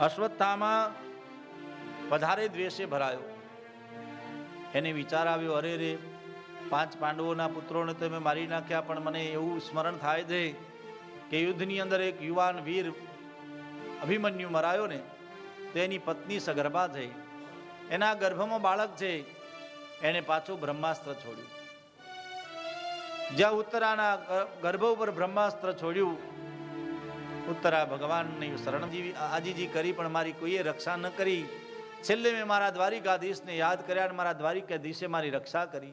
અશ્વત્થામાં વધારે દ્વેષે ભરાયો. એને વિચાર આવ્યો, અરે રે, પાંચ પાંડવોના પુત્રોને તો મેં મારી નાખ્યા, પણ મને એવું સ્મરણ થાય છે કે યુદ્ધની અંદર એક યુવાન વીર અભિમન્યુ મરાયો ને, તો એની પત્ની સગર્ભા થઈ. એના ગર્ભમાં બાળક છે. એને પાછું બ્રહ્માસ્ત્ર છોડ્યું. જ્યાં ઉત્તરાના ગર્ભ ઉપર બ્રહ્માસ્ત્ર છોડ્યું ઉત્તરા ભગવાનની શરણજીવી આજીજી કરી, પણ મારી કોઈએ રક્ષા ન કરી. છેલ્લે મેં મારા દ્વારિકાધીશને યાદ કર્યા અને મારા દ્વારિકાધીશે મારી રક્ષા કરી.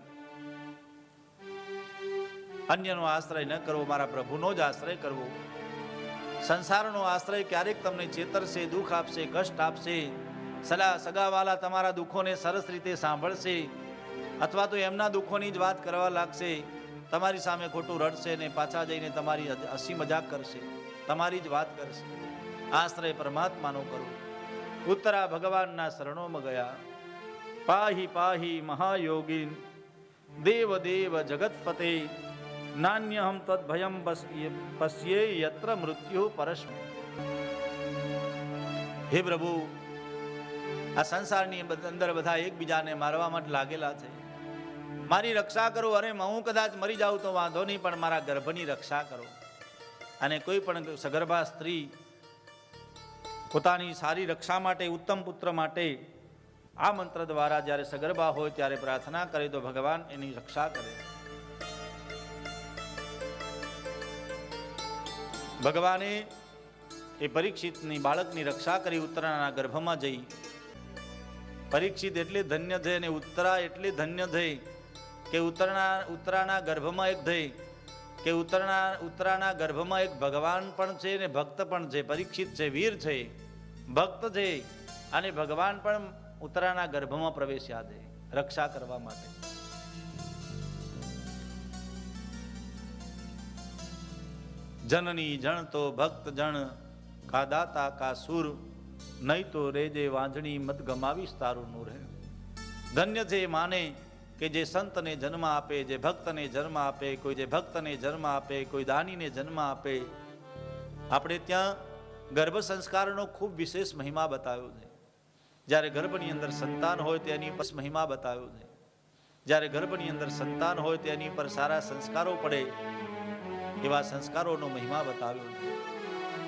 અન્યનો આશ્રય ન કરવો, મારા પ્રભુનો જ આશ્રય કરવો. સંસારનો આશ્રય ક્યારેક તમને ચેતરશે, દુઃખ આપશે, કષ્ટ આપશે. સલા સગાવાલા તમારા દુઃખોને સરસ રીતે સાંભળશે. અથવા તો એમના દુઃખોની જ વાત કરવા લાગશે. તમારી સામે ખોટું રડશે ને પાછા જઈને તમારી હસી મજાક કરશે. તમારી જ વાત કરશે. આશ્રય પરમાત્માનો કરો. ઉત્તરા ભગવાનના શરણોમાં ગયા. પાહી પાહી મહાયોગી દેવ દેવ જગતપતે. નાન્યહમ તદ્ભયમ પશ્ય- યત્ર મૃત્યુ પરસ્મ. હે પ્રભુ, આ સંસારની અંદર બધા એકબીજાને મારવા માટે લાગેલા છે. મારી રક્ષા કરો અરે હું કદાચ મરી જાઉં તો વાંધો નહીં, પણ મારા ગર્ભની રક્ષા કરો. અને કોઈ પણ સગર્ભા સ્ત્રી પોતાની સારી રક્ષા માટે, ઉત્તમ પુત્ર માટે આ મંત્ર દ્વારા જ્યારે સગર્ભા હોય ત્યારે પ્રાર્થના કરે તો ભગવાન એની રક્ષા કરે. ભગવાને એ પરીક્ષિતની, બાળકની રક્ષા કરી ઉત્તરાના ગર્ભમાં જઈ. પરીક્ષિત એટલે ધન્ય થઈ અને ઉત્તરા એટલે ધન્ય થઈ કે ઉત્તરાના ઉત્તરાના ગર્ભમાં એક થઈ કે ઉત્તરના ઉત્તરાના ગર્ભમાં એક ભગવાન પણ છે ને ભક્ત પણ છે, પરીક્ષિત છે, વીર છે. ભક્ત છે. અને ભગવાન પણ ઉત્તરાના ગર્ભમાં પ્રવેશ્યા છે, રક્ષા કરવા માટે. જનની જણ તો ભક્ત જણ કા દાતા કા સુર નહીં તો રેજે વાંજણી મત ગમાવીશ તારું નું રહે ધન્ય છે માને કે જે સંતને જન્મ આપે, જે ભક્તને જન્મ આપે, કોઈ જે ભક્તને જન્મ આપે, કોઈ દાનીને જન્મ આપે. આપણે ત્યાં ગર્ભ સંસ્કારનો ખૂબ વિશેષ મહિમા બતાવ્યો છે. જ્યારે ગર્ભની અંદર સંતાન હોય તેની પર મહિમા બતાવ્યો છે. જ્યારે ગર્ભની અંદર સંતાન હોય તેની પર સારા સંસ્કારો પડે, એવા સંસ્કારોનો મહિમા બતાવ્યો છે.